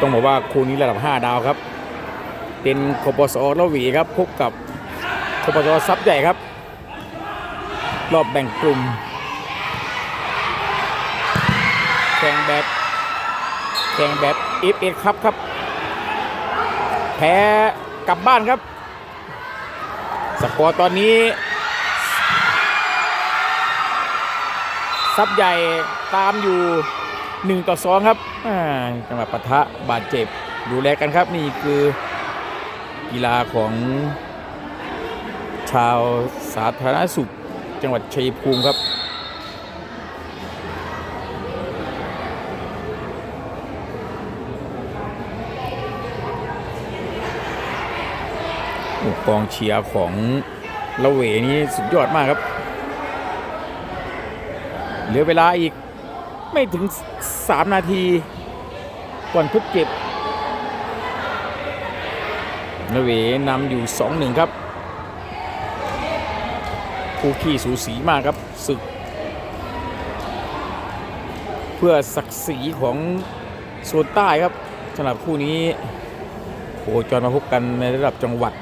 ต้องบอกว่าคู่นี้ระดับ 5 ดาวครับ เป็นคปสละวีครับพบกับคปสซับใหญ่ครับ รอบแบ่งกลุ่มแข่งแบบแข่งแบบเอฟเอครับครับ แพ้กลับบ้านครับ สกอร์ตอนนี้ซับใหญ่ตามอยู่ 1 ต่อ 2 ครับจังหวะปะทะบาดเจ็บดูแลกันครับ นี่คือกีฬาของชาวสาธารณสุข จังหวัดชัยภูมิครับกองเชียร์ของละเวนี่สุดยอดมากครับ เหลือเวลาอีก ไม่ถึง 3 นาที ก่อนทดเจ็บละเวนำอยู่ 2-1 ครับ คู่ขี้สูสีมากครับศึก เพื่อศักดิ์ศรีของโซนใต้ครับสำหรับคู่นี้โคจรมาพบกันในระดับจังหวัด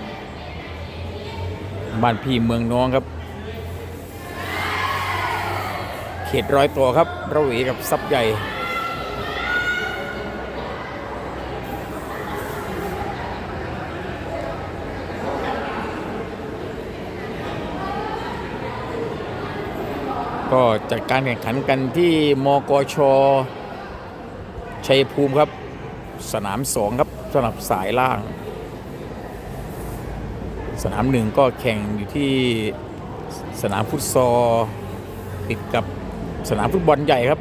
บ้านพี่เมืองน้องครับ เขตร้อยตัวครับระเหวกับซับใหญ่ก็จัดการแข่งขันกันที่มกช ชัยภูมิครับ สนามสองครับสำหรับสายล่าง สนามหนึ่งก็แข่งอยู่ที่สนามฟุตซอลติดกับ สนามฟุตบอลใหญ่ครับ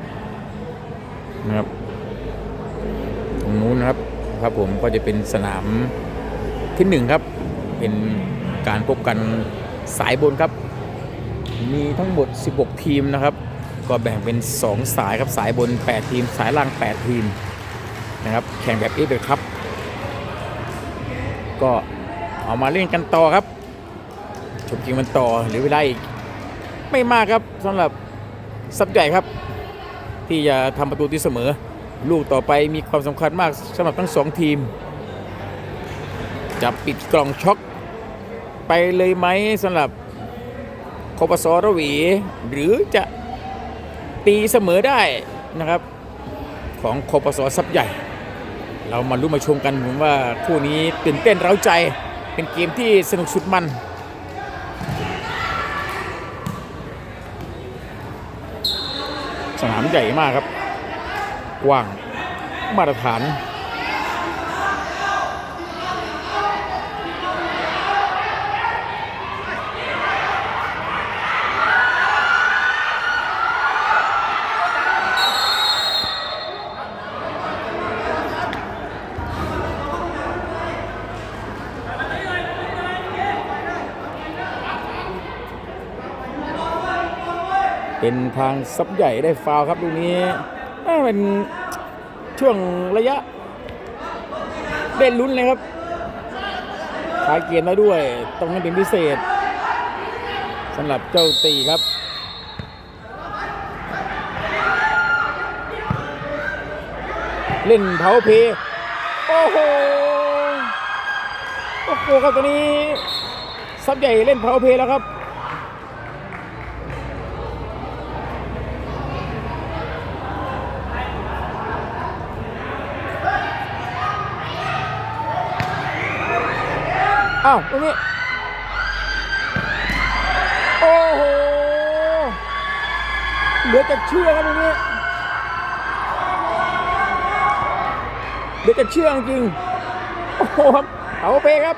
นะครับตรงนู้นนะครับครับผมก็จะเป็นสนามที่หนึ่งครับ เป็นการพบกันสายบนครับ มีทั้งหมด 16 ทีมนะครับ ก็แบ่งเป็น 2 สายครับสายบน 8 ทีม สายล่าง 8 ทีมนะครับ แข่งแบบเอฟเอครับ ก็เอามาเล่นกันต่อครับชมเกมมันต่อเหรือเวลาอีก ไม่มากครับสำหรับ ซับใหญ่ครับ ที่จะทำประตูที่เสมอ ลูกต่อไปมีความสำคัญมากสำหรับทั้งสองทีม จะปิดกล่องช็อกไปเลยไหมสำหรับคปสระวี หรือจะตีเสมอได้นะครับ ของคปสซับใหญ่ เรามารู้มาชมกันผมว่าคู่นี้ตื่นเต้นเร้าใจเป็นเกมที่สนุกสุดมัน สนามใหญ่มากครับกว้างมาตรฐาน เป็นทางซับใหญ่ได้ฟาวครับลูกนี้เป็นช่วงระยะเล่นลุ้นเลยครับขายเกียร์มาด้วย ตรงนั้นเป็นพิเศษสำหรับเจ้าตีครับเล่นเผาเพโอ้โห โอ้โหครับตัวนี้ซับใหญ่เล่นเผาเพแล้วครับ อ้าวตรงนี้ โอ้โห เหลือจะเชื่อครับตรงนี้ เหลือจะเชื่อจริง โอ้โหครับเอาไปครับ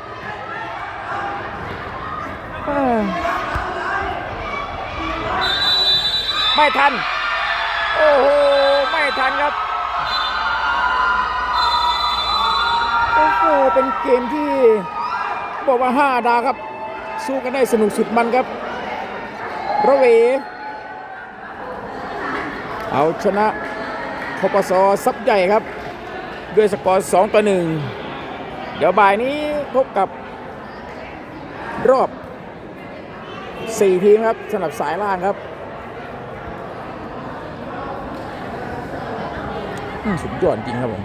ไม่ทัน โอ้โห ไม่ทันครับโอ้โหเป็นเกมที่ บอกว่า 5 ดาวครับ สู้กันได้สนุกสุดมันครับระเว เอาชนะคปสซับใหญ่ครับ ด้วยสกอร์ 2 ต่อ 1 เดี๋ยวบ่ายนี้พบกับรอบ 4 ทีมครับสำหรับสายล่างครับอืมสุดยอดจริงครับผม